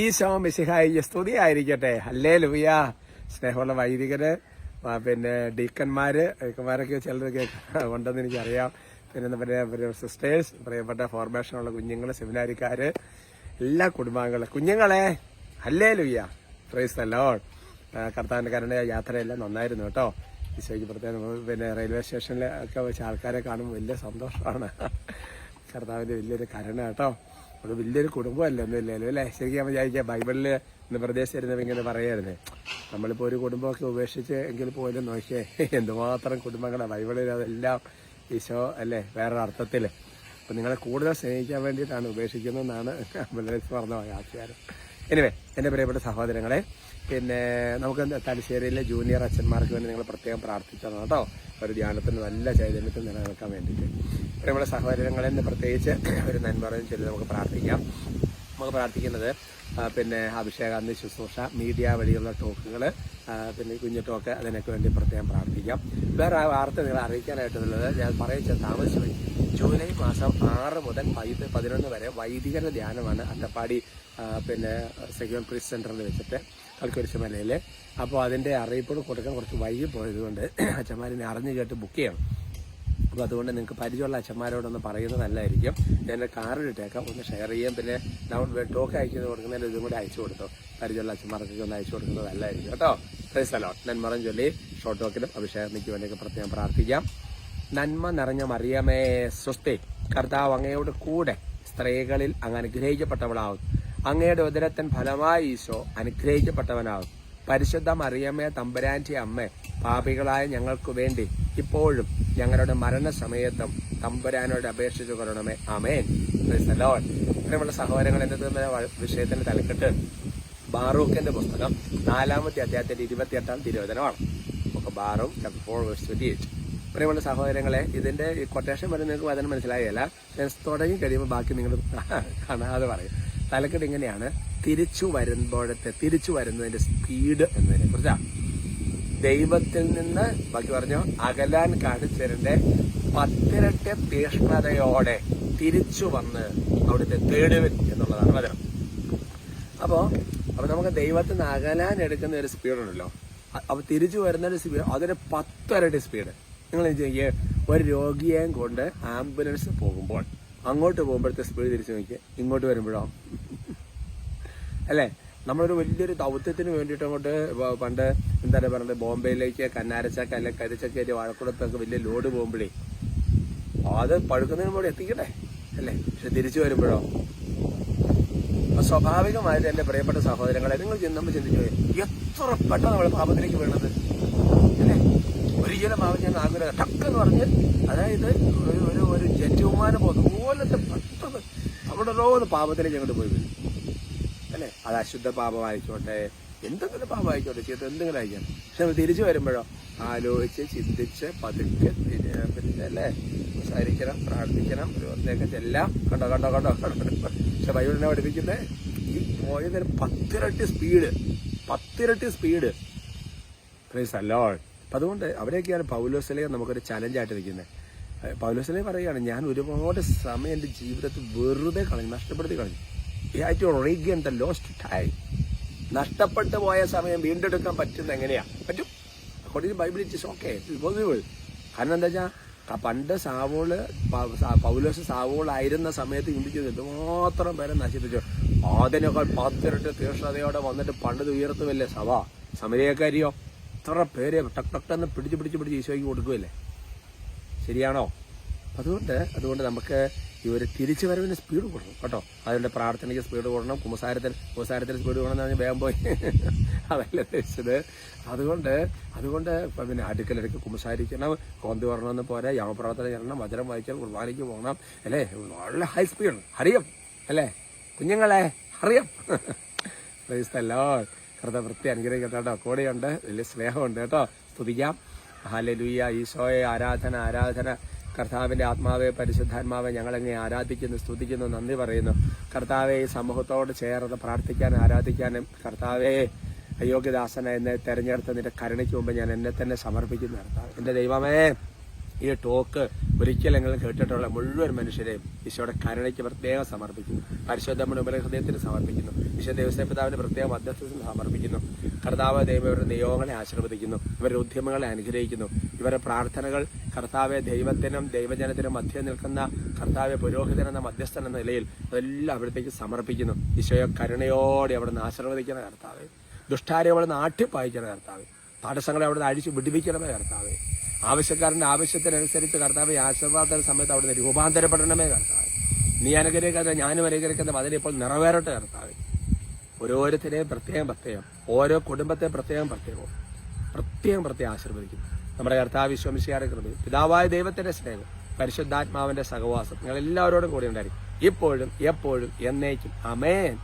ഈശോ ആയിരിക്കട്ടെ അല്ലേ ലുവിയ സ്നേഹമുള്ള വൈദികര് പിന്നെ ഡീക്കന്മാര് ഡീക്കന്മാരൊക്കെ ചിലരൊക്കെ ഉണ്ടെന്ന് എനിക്കറിയാം. പിന്നെ നമ്മുടെ സിസ്റ്റേഴ്സ് പ്രിയപ്പെട്ട ഫോർമേഷനുള്ള കുഞ്ഞുങ്ങൾ സെമിനാരിക്കാര് എല്ലാ കുടുംബാംഗങ്ങളും. കുഞ്ഞുങ്ങളെ അല്ലേ ലുവിയ പ്രൈസ് തല്ലോൺ കർത്താവിന്റെ കരണ്ട യാത്രയെല്ലാം നന്നായിരുന്നു കേട്ടോ. ഈശോയ്ക്ക് പ്രത്യേകം പിന്നെ റെയിൽവേ സ്റ്റേഷനിൽ ഒക്കെ വെച്ച് ആൾക്കാരെ കാണുമ്പോൾ വലിയ സന്തോഷമാണ്. കർത്താവിന്റെ വലിയൊരു കരുണ കേട്ടോ. അത് വലിയൊരു കുടുംബമല്ല? ഒന്നുമില്ലല്ലോ അല്ലേ? ശരിക്കും ഞാൻ വിചാരിക്കാം ബൈബിളിൽ ഇന്ന് പ്രദേശം ഇങ്ങനെ പറയായിരുന്നേ. നമ്മളിപ്പോൾ ഒരു കുടുംബമൊക്കെ ഉപേക്ഷിച്ച് എങ്കിൽ പോലും നോക്കിയേ എന്തുമാത്രം കുടുംബങ്ങളാണ് ബൈബിളിൽ അതെല്ലാം ഈശോ അല്ലേ? വേറൊരു അർത്ഥത്തിൽ അപ്പം നിങ്ങളെ കൂടുതൽ സ്നേഹിക്കാൻ വേണ്ടിയിട്ടാണ് ഉപേക്ഷിക്കുന്നതെന്നാണ് ബിലൻസ് പറഞ്ഞ ആശയം. എനിവേ എന്റെ പ്രിയപ്പെട്ട സഹോദരങ്ങളെ പിന്നെ നമുക്ക് തലശ്ശേരിയിലെ ജൂനിയർ അച്ഛന്മാർക്ക് വേണ്ടി നിങ്ങൾ പ്രത്യേകം പ്രാർത്ഥിച്ചതാണ് കേട്ടോ. ഒരു ധ്യാനത്തിന് നല്ല ചൈതന്യത്തിൽ നിലനിൽക്കാൻ വേണ്ടിയിട്ട്. പ്രിയമുള്ള സഹോദരങ്ങളിൽ നിന്ന് പ്രത്യേകിച്ച് ഒരു നന്മറയും ചൊല്ലി നമുക്ക് പ്രാർത്ഥിക്കാം. നമുക്ക് പ്രാർത്ഥിക്കുന്നത് പിന്നെ പിന്നെ അഭിഷേകാന്തി ശുശ്രൂഷ മീഡിയ വഴിയുള്ള ടോക്കുകൾ പിന്നെ കുഞ്ഞു ടോക്ക് അതിനൊക്കെ വേണ്ടി പ്രത്യേകം പ്രാർത്ഥിക്കാം. വേറെ ആ വാർത്ത നിങ്ങൾ അറിയിക്കാനായിട്ടുള്ളത് ഞാൻ പറയിച്ച താമസിച്ചു ജൂലൈ മാസം ആറ് മുതൽ പൈത് പതിനൊന്ന് വരെ വൈദികരുടെ ധ്യാനമാണ് അട്ടപ്പാടി പിന്നെ സെക്യൂർ പ്രീസ് സെന്ററിൽ വെച്ചിട്ട് കൽക്കുരിശ് മലയിൽ അപ്പോൾ അതിന്റെ അറിയിപ്പുകൾ കൊടുക്കാൻ കുറച്ച് വൈകി പോയതുകൊണ്ട് അച്ഛന്മാരിനെ അറിഞ്ഞു കേട്ട് ബുക്ക് ചെയ്യണം. അപ്പോൾ അതുകൊണ്ട് നിങ്ങൾക്ക് പരിചയമുള്ള അച്ഛന്മാരോടൊന്ന് പറയുന്നത് നല്ലതായിരിക്കും. ഞാൻ കാറിലിട്ടേക്കാം ഒന്ന് ഷെയർ ചെയ്യാം. പിന്നെ ഡൗൺ ടോക്ക് അയച്ചു കൊടുക്കുന്നതിന് ഇതും കൂടി അയച്ചു കൊടുത്തു. പരിചയമുള്ള അച്ഛന്മാർക്കൊക്കെ ഒന്ന് അയച്ചു കൊടുക്കുന്നത് നല്ലതായിരിക്കും കേട്ടോ. ക്രൈസ്തലോ നന്മറം ചൊല്ലി ഷോർട്ട് ടോക്കിലും അഭിഷേകനിക്ക് വേണ്ടിയൊക്കെ പ്രത്യേകം പ്രാർത്ഥിക്കാം. നന്മ നിറഞ്ഞ മറിയമേ സ്വസ്തി. കർത്താവ് അങ്ങയോട് കൂടെ സ്ത്രീകളിൽ അങ്ങ് അനുഗ്രഹിക്കപ്പെട്ടവളാവും. അങ്ങയുടെ ഉദരത്തിൻ ഫലമായി ഈശോ അനുഗ്രഹിക്കപ്പെട്ടവനാവും. പരിശുദ്ധ മറിയമ്മേ തമ്പുരാന്റെ അമ്മ പാപികളായ ഞങ്ങൾക്ക് വേണ്ടി ഇപ്പോഴും ഞങ്ങളുടെ മരണസമയത്തും തമ്പുരാനോട് അപേക്ഷിച്ചു കൊള്ളണമേ. അമേൻ ലോൺ പ്രിയമുള്ള സഹോദരങ്ങൾ എന്ന വിഷയത്തിന്റെ തലക്കെട്ട് ബാറൂഖിന്റെ പുസ്തകം നാലാമത്തെ അധ്യായത്തിന്റെ ഇരുപത്തിയെട്ടാം തിരുവചനമാണ്. ഫോർ പ്രിയമുള്ള സഹോദരങ്ങളെ ഇതിന്റെ കൊട്ടേഷൻ വരെ നിങ്ങൾക്ക് വചനം മനസ്സിലായല്ല ഞാൻ തുടങ്ങി കഴിയുമ്പോൾ ബാക്കി നിങ്ങൾ കാണാതെ പറയും. തലക്കെട്ട് ഇങ്ങനെയാണ്. തിരിച്ചു വരുമ്പോഴത്തെ തിരിച്ചു വരുന്നതിന്റെ സ്പീഡ് എന്നതിനെ കുറിച്ചാണ് ദൈവത്തിൽ നിന്ന് ബാക്കി പറഞ്ഞു അകലാൻ കാണിച്ചതിന്റെ പത്തിരട്ടി തീഷ്ണതയോടെ തിരിച്ചു വന്ന് അവിടുത്തെ തേടുവിൻ എന്നുള്ളതാണ് വചനം. അപ്പോ അപ്പൊ നമുക്ക് ദൈവത്തിൽ നിന്ന് അകലാൻ എടുക്കുന്ന ഒരു സ്പീഡുണ്ടല്ലോ അ- അപ്പൊ തിരിച്ചു വരുന്ന ഒരു സ്പീഡ് അതൊരു പത്തരട്ടി സ്പീഡ് നിങ്ങൾ ചോദിക്കുക ഒരു രോഗിയെയും കൊണ്ട് ആംബുലൻസ് പോകുമ്പോൾ അങ്ങോട്ട് പോകുമ്പോഴത്തെ സ്പീഡ് തിരിച്ചു നോക്കിയാൽ ഇങ്ങോട്ട് വരുമ്പോഴോ? അല്ലേ? നമ്മളൊരു വലിയൊരു ദൗത്യത്തിന് വേണ്ടിയിട്ട് അങ്ങോട്ട് പണ്ട് എന്താ പറയുക ബോംബെയിലേക്ക് കന്നാരച്ചക്ക അല്ലെ കരിച്ചക്കേരി വാഴക്കുളത്തൊക്കെ വലിയ ലോഡ് പോകുമ്പോഴേ അത് പഴുക്കുന്നതിന് മുമ്പ് എത്തിക്കട്ടെ അല്ലേ? പക്ഷെ തിരിച്ചു വരുമ്പോഴോ? സ്വാഭാവികമായിട്ട് എന്റെ പ്രിയപ്പെട്ട സഹോദരങ്ങളെ നിങ്ങൾ നമ്മൾ ചിന്തിച്ചു എത്ര പെട്ടെന്ന് നമ്മൾ പാപത്തിലേക്ക് വീണത്? അല്ലേ? ഒരിക്കലും പാപം ഞാൻ ആഗ്രഹം ടക്കെന്ന് പറഞ്ഞ് അതായത് ഒരു ഒരു ജെറ്റ് വിമാനം പോലത്തെ പെട്ടെന്ന് അവിടെ ഓരോ പാപത്തിലേക്ക് അങ്ങോട്ട് പോയി വീഴും അല്ലേ? അത് അശുദ്ധ പാപമായിക്കോട്ടെ എന്തെങ്കിലും പാപമായിക്കോട്ടെ ചെയ്ത് എന്തെങ്കിലും ആയിക്കോട്ടെ. പക്ഷെ നമ്മൾ തിരിച്ചു വരുമ്പോഴോ ആലോചിച്ച് ചിന്തിച്ച് പതുക്കെ പിന്നെ അല്ലേ? സംസാരിക്കണം പ്രാർത്ഥിക്കണം ഒരു എല്ലാം കണ്ടോ കണ്ടോ കണ്ടോ? പക്ഷെ ബൈബിളിനെ പഠിപ്പിക്കുന്നത് ഈ പോയതിന് പത്തിരട്ടി സ്പീഡ് പത്തിരട്ടി സ്പീഡ്. പ്രൈസ് അല്ലോ അപ്പം അതുകൊണ്ട് അവിടെയൊക്കെയാണ് പൗലോസിലെ നമുക്കൊരു ചലഞ്ചായിട്ട് നിൽക്കുന്നത് പൗലോസിലെ പറയുകയാണ് ഞാൻ ഒരുപാട് സമയം എന്റെ ജീവിതത്തിൽ വെറുതെ കളഞ്ഞു നഷ്ടപ്പെടുത്തി കളഞ്ഞു. I to regain the lost time നഷ്ടപ്പെട്ടു പോയ സമയം വീണ്ടെടുക്കാൻ പറ്റുന്ന എങ്ങനെയാ? പറ്റും. According Bible it is okay it possible കാരണം എന്താ വെച്ചാൽ പണ്ട് സാവോൾ പൗലോസ് സാവോളായിരുന്ന സമയത്ത് ചിന്തിച്ചത് എന്തുമാത്രം പേരെ നശിപ്പിച്ചു. ആദ്യമൊക്കെ പത്തിരട്ട് തീക്ഷണതയോടെ വന്നിട്ട് പണ്ട് ഉയർത്തുമല്ലേ സഭ? സമരക്കാരിയോ ഇത്ര പേരെ ടക് ടക്കെന്ന് പിടിച്ച് പിടിച്ച് പിടിച്ച് ഈശോയ്ക്ക് കൊടുക്കുമല്ലേ ശരിയാണോ? അതുകൊണ്ട് അതുകൊണ്ട് നമുക്ക് ഒരു തിരിച്ചു വരവിന് സ്പീഡ് കൂടണം കേട്ടോ. അതിന്റെ പ്രാർത്ഥനയ്ക്ക് സ്പീഡ് കൂടണം കുമ്പസാരത്തിൽ കുമ്പസാരത്തിൽ സ്പീഡ് കൂടണം എന്ന് പറഞ്ഞാൽ വേഗം പോയി. അതല്ല ഉദ്ദേശിച്ചത്. അതുകൊണ്ട് അതുകൊണ്ട് പിന്നെ അടുക്കലടുക്ക് കുമ്പസാരിക്കണം കോന്തി വരണമെന്ന് പോരാ യാമപ്രവർത്തനം ചെയ്യണം വചനം വായിച്ചാൽ കുർബാനയ്ക്ക് പോകണം അല്ലേ? വളരെ ഹൈ സ്പീഡ് അറിയാം അല്ലേ? കുഞ്ഞുങ്ങളെ അറിയാം ക്രൈസ്തല്ലോ കൃത വൃത്തി അനുഗ്രഹിക്കട്ടെ കേട്ടോ. കൂടെയുണ്ട് വലിയ സ്നേഹമുണ്ട് കേട്ടോ. സ്തുതിക്കാം. ഹാലലുയ്യ ഈശോയെ ആരാധന ആരാധന. കർത്താവിന്റെ ആത്മാവെ പരിശുദ്ധാത്മാവെ ഞങ്ങളെങ്ങനെ ആരാധിക്കുന്നു സ്തുതിക്കുന്നു നന്ദി പറയുന്നു. കർത്താവെ ഈ സമൂഹത്തോട് ചേർന്ന് പ്രാർത്ഥിക്കാനും ആരാധിക്കാനും കർത്താവെ അയോഗ്യദാസന എന്നെ തെരഞ്ഞെടുത്ത നിന്റെ കരുണയ്ക്ക് മുമ്പ് ഞാൻ എന്നെ തന്നെ സമർപ്പിക്കുന്നു കർത്താവ്. എന്റെ ദൈവമേ ഈ ടോക്ക് ഒരിക്കലെങ്കിലും കേട്ടിട്ടുള്ള മുഴുവൻ മനുഷ്യരെയും ഈശോയുടെ കരുണയ്ക്ക് പ്രത്യേകം സമർപ്പിക്കുന്നു. പരിശുദ്ധമ്മയുടെ ഉപരി ഹൃദയത്തിന് സമർപ്പിക്കുന്നു. ഈശോ ദേവസ്വ പിതാവിന് പ്രത്യേക മധ്യസ്ഥത്തിന് സമർപ്പിക്കുന്നു. കർത്താവ് ദൈവം ഇവരുടെ നിയോഗങ്ങളെ ആശീർവദിക്കുന്നു. ഇവരുടെ ഉദ്യമങ്ങളെ അനുഗ്രഹിക്കുന്നു. ഇവരുടെ പ്രാർത്ഥനകൾ കർത്താവെ ദൈവത്തിനും ദൈവജനത്തിനും മധ്യം നിൽക്കുന്ന കർത്താവെ പുരോഹിതൻ എന്ന മധ്യസ്ഥൻ എന്ന നിലയിൽ അതെല്ലാം അവിടത്തേക്ക് സമർപ്പിക്കുന്നു. ഈശോയെ കരുണയോടെ അവിടെ നിന്ന് ആശീർവദിക്കുന്ന കർത്താവ്. ദുഷ്ടാരെ അവിടെ നിന്ന് ആട്ടിപ്പായിക്കുന്ന കർത്താവെ. തടസ്സങ്ങളെ നിന്ന് അഴിച്ചു വിടിപ്പിക്കണമേ കർത്താവെ. ആവശ്യക്കാരന്റെ ആവശ്യത്തിനനുസരിച്ച് കർത്താവ് ആശീർവാദ സമയത്ത് അവിടുന്ന് രൂപാന്തരപ്പെടണമേ കർത്താവ്. നീ അനുഗ്രഹിക്കാതെ ഞാനും അനുഗ്രഹിക്കുന്ന അതിൽ ഇപ്പോൾ നിറവേറട്ടെ കർത്താവ്. ഓരോരുത്തരെയും പ്രത്യേകം പ്രത്യേകം ഓരോ കുടുംബത്തെ പ്രത്യേകം പ്രത്യേകവും പ്രത്യേകം പ്രത്യേകം ആശീർവദിക്കുന്നു നമ്മുടെ കർത്താവ് വിശ്വമിശിയാറെ കൃപ പിതാവായ ദൈവത്തിന്റെ സ്നേഹം പരിശുദ്ധാത്മാവിന്റെ സഹവാസം നിങ്ങൾ എല്ലാവരോടും കൂടി ഉണ്ടായിരിക്കും. ഇപ്പോഴും എപ്പോഴും എന്നേക്കും. അമേൻ